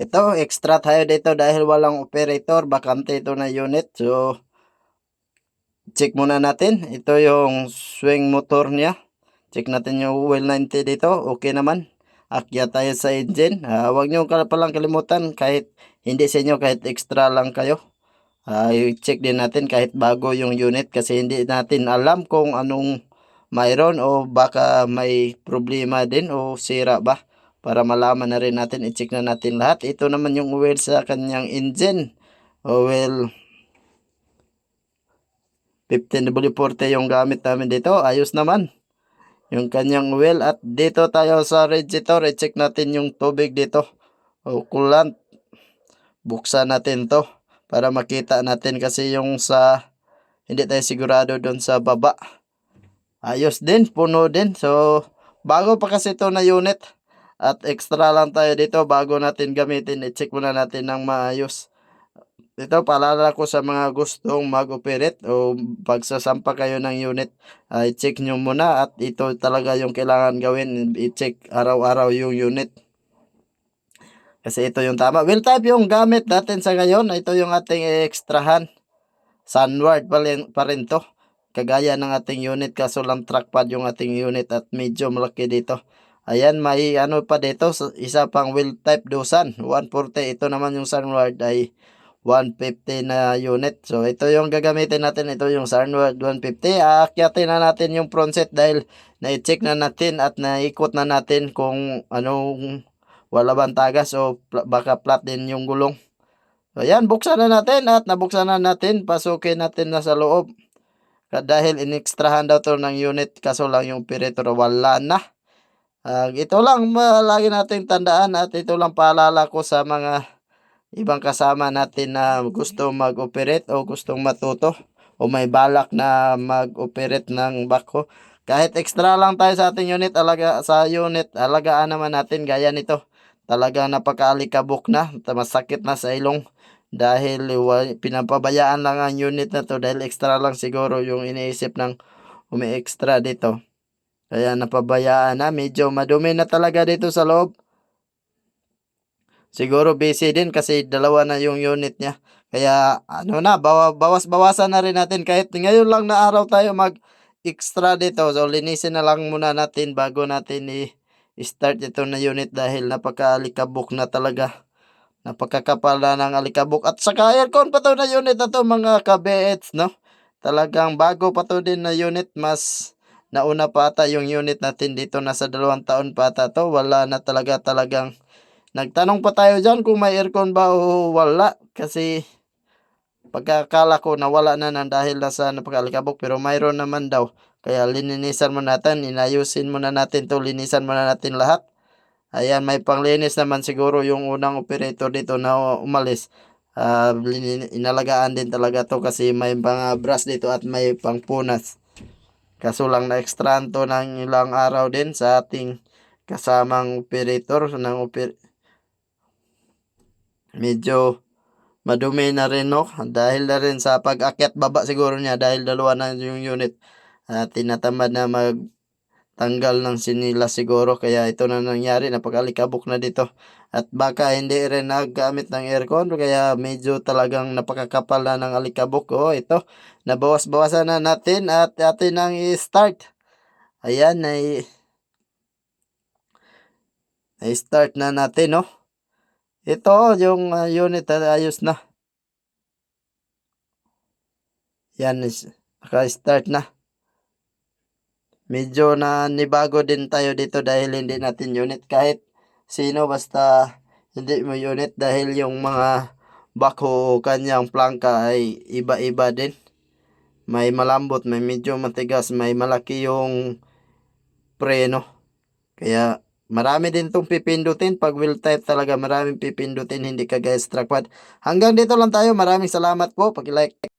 Ito, extra tayo dito dahil walang operator, bakante ito na unit. So, check muna natin. Ito yung swing motor niya. Check natin yung oil 90 dito. Okay naman. Akya tayo sa engine. Ah, huwag nyo palang kalimutan kahit hindi sa inyo, kahit extra lang kayo. Ah, i-check din natin kahit bago yung unit kasi hindi natin alam kung anong mayroon o baka may problema din o sira ba para malaman na rin natin, i-check na natin lahat. Ito naman yung oil sa kanyang engine. Oil 15W40 yung gamit namin dito. Ayos naman. Yung kanyang oil. At dito tayo sa radiator, i-check natin yung tubig dito. O coolant. Buksan natin to para makita natin kasi yung sa hindi tayo sigurado doon sa baba. Ayos din, puno din. So, bago pa kasi ito na unit. At extra lang tayo dito bago natin gamitin. I-check muna natin ng maayos. Ito, paalala ko sa mga gustong mag-operate o pagsasampa kayo ng unit. ah, i-check nyo muna at ito talaga yung kailangan gawin. I-check araw-araw yung unit. Kasi ito yung tama. Wheel type yung gamit natin sa ngayon. Ito yung ating extrahan. Sunward pa rin, pa rin to. Kagaya ng ating unit kaso lang trackpad yung ating unit at medyo malaki dito. Ayan, may ano pa dito, sa- isa pang wheel type dosan, 140. Ito naman yung Sunward ay 150 na unit. So, ito yung gagamitin natin. Ito yung Sunward 150. Aakyatin na natin yung front set dahil na-check na natin at naikot na natin kung anong wala bang tagas o pla- baka flat din yung gulong. So, ayan, buksan na natin at nabuksan na natin. Pasukin natin na sa loob. Dahil inextrahan daw to ng unit kaso lang yung operator wala na. Ah, ito lang ma- lagi nating tandaan at ito lang paalala ko sa mga ibang kasama natin na gusto mag-operate o gustong matuto o may balak na mag-operate ng backhoe. Kahit extra lang tayo sa ating unit, alaga sa unit, alagaan naman natin gaya nito. Talagang napakaalikabok na, masakit na sa ilong dahil pinapabayaan lang ang unit na to dahil extra lang siguro yung iniisip ng umi-extra dito. Kaya napabayaan na, medyo madumi na talaga dito sa loob. Siguro busy din kasi dalawa na yung unit niya. Kaya ano na, bawa, bawas-bawasan na rin natin kahit ngayon lang na araw tayo mag extra dito. So linisin na lang muna natin bago natin i- start ito na unit dahil napaka-alikabok na talaga. Napakakapal na ng alikabok. At saka aircon pa to na unit na to mga kabeets, no? Talagang bago pa to din na unit. Mas nauna pa ata yung unit natin dito. Nasa dalawang taon pa ata to. Wala na talaga talagang Nagtanong pa tayo dyan kung may aircon ba o wala. Kasi pagkakala ko nawala na nang dahil nasa napakalikabok. Pero mayroon naman daw. Kaya lininisan mo natin. Inayusin muna natin to Linisan muna natin lahat. Ayan, may panglinis naman siguro yung unang operator dito na umalis. Lini- inalagaan din talaga to kasi may mga brush dito at may pangpunas. Kaso lang na extra to ng ilang araw din sa ating kasamang operator ng oper medyo madumi na rin no? Dahil na rin sa pag-akyat baba siguro niya dahil dalawa na yung unit. At tinatamad na mag tanggal ng sinila siguro kaya ito na nangyari napakalikabok na dito at baka hindi rin naggamit ng aircon kaya medyo talagang napakakapal na ng alikabok oh ito nabawas-bawasan na natin at atin ang i-start ayan na i-start na natin no ito, yung ah, unit ah, ayos na. Yan, naka-start na. Medyo na nibago din tayo dito dahil hindi natin unit. Kahit sino basta hindi mo unit dahil yung mga bako kanyang plangka ay iba-iba din. May malambot, may medyo matigas, may malaki yung preno. Kaya Marami din itong pipindutin. Pag wheel type talaga, maraming pipindutin. Hindi kagaya sa trackpad. Hanggang dito lang tayo. Maraming salamat po. Pag-like